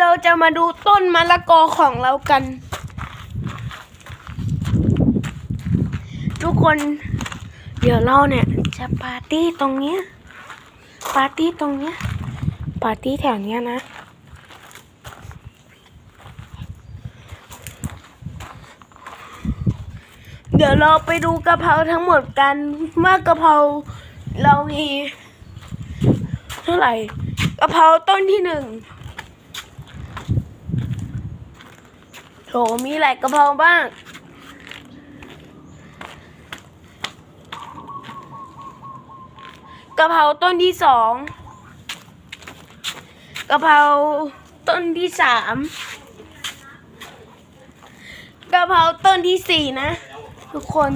เราจะมาดูต้นมะละกอของเรากัน ทุกคนเดี๋ยวเราเนี่ยจะปาร์ตี้ตรงเนี้ยปาร์ตี้ตรงเนี้ยปาร์ตี้แถวเนี้ยนะ เดี๋ยวเราไปดูกะเพราทั้งหมดกันว่ากะเพราเรามีเท่าไหร่กะเพราต้นที่หนึ่ง โถมีหลายกะเพราบ้าง กระเพราต้นที่สอง กระเพราต้นที่สาม กระเพราต้นที่สี่นะ ทุกคน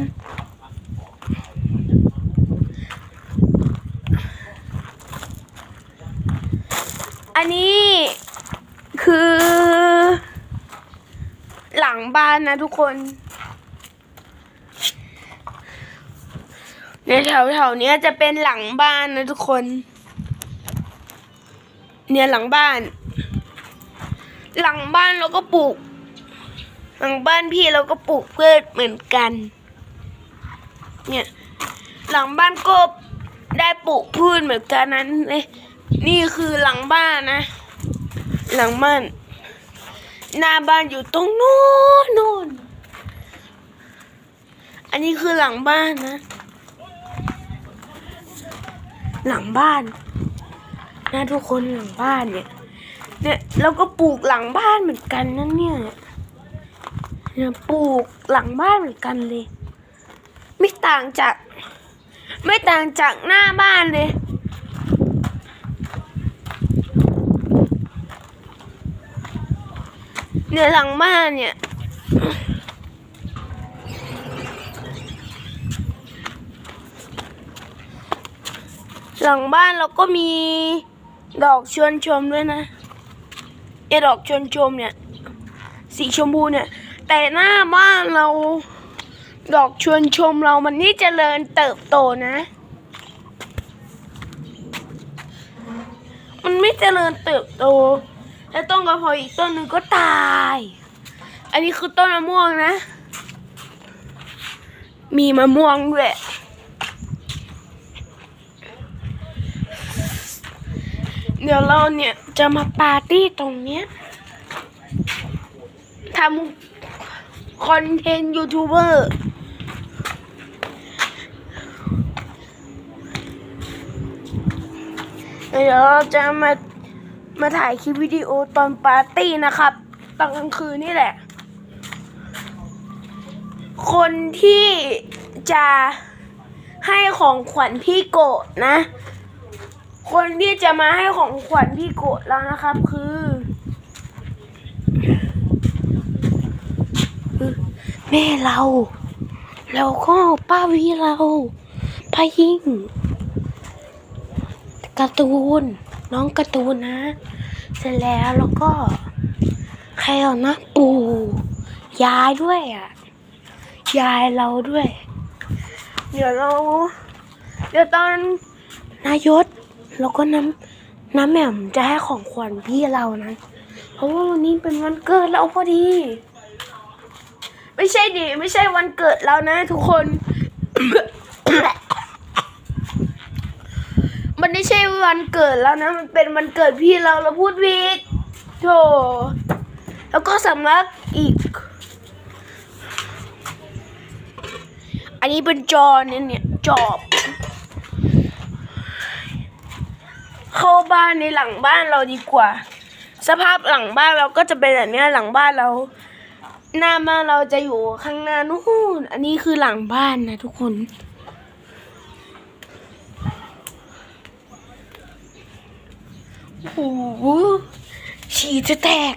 อันนี้คือ หลัง บ้านนะทุกคนในแถวแถวๆนี้จะเป็นหลังบ้านนะทุกคน เนี่ยหลังบ้าน หลังบ้านเราก็ปลูก หลังบ้านพี่เราก็ปลูกพืชเหมือนกัน เนี่ย หลังบ้านก็ได้ปลูกพืชเหมือนกันนั้นเลยนี่คือหลังบ้านนะ หลังบ้าน หน้าบ้านอยู่ตรงโน้นโน้นอันนี้คือหลังบ้านนะ หลังบ้านนะทุกคนหลังบ้านเนี่ย เนี่ยเราก็ปลูกหลังบ้านเหมือนกันนั่นเนี่ยเนี่ยปลูกหลังบ้านเหมือนกันเลย ไม่ต่างจาก ไม่ต่างจากหน้าบ้านเลย เนี่ยหลังบ้านเนี่ยหลังบ้านเราก็มีดอกชวนชมด้วยนะไอ้ดอกชวนชมเนี่ย สีชมพูเนี่ย แต่หน้าบ้านเรา ดอกชวนชมเรามันนี่เจริญเติบโตนะ มันไม่เจริญเติบโต แล้วต้นกระเพราอีกต้นหนึ่งก็ตาย อันนี้คือต้นมะม่วงนะ มีมะม่วงด้วยเดี๋ยวเราเนี่ยจะมาปาร์ตี้ตรงเนี้ยทำคอนเทนต์ยูทูบเบอร์เดี๋ยวเราจะมา มาถ่ายคลิปวิดีโอตอนปาร์ตี้นะครับตอนกลางคืนนี่แหละ คนที่จะให้ของขวัญพี่โกะนะ คนที่จะมาให้ของขวัญพี่โกะแล้วนะครับ คือ แม่เรา แล้วก็ป้าวีเราพายิ่งการ์ตูน น้องกร์ตูนนะ เสร็จแล้วแล้วก็ใครเอานะปู่ยายด้วยอะ ยายเราด้วย เดี๋ยวเรา เดี๋ยวตอนนายศแล้วก็น้ำน้ำแหม่มจะให้ของขวัญพี่เรานะเพราะว่าวันนี้เป็นวันเกิดเราพอดี ไม่ใช่ดิไม่ใช่วันเกิดเรานะทุกคน มันไม่ใช่วันเกิดแล้วนะ มันเป็นวันเกิดพี่เราเราพูดผิดโธ่แล้วก็สำลักอีก อันนี้เป็นจอเนี่ยเนี่ยจอบเข้าบ้านในหลังบ้านเราดีกว่า สภาพหลังบ้านเราก็จะเป็นแบบนี้หลังบ้านเรา หน้าบ้านเราจะอยู่ข้างหน้านู่นอันนี้คือหลังบ้านนะทุกคน โอ้โหฉี่จะแตก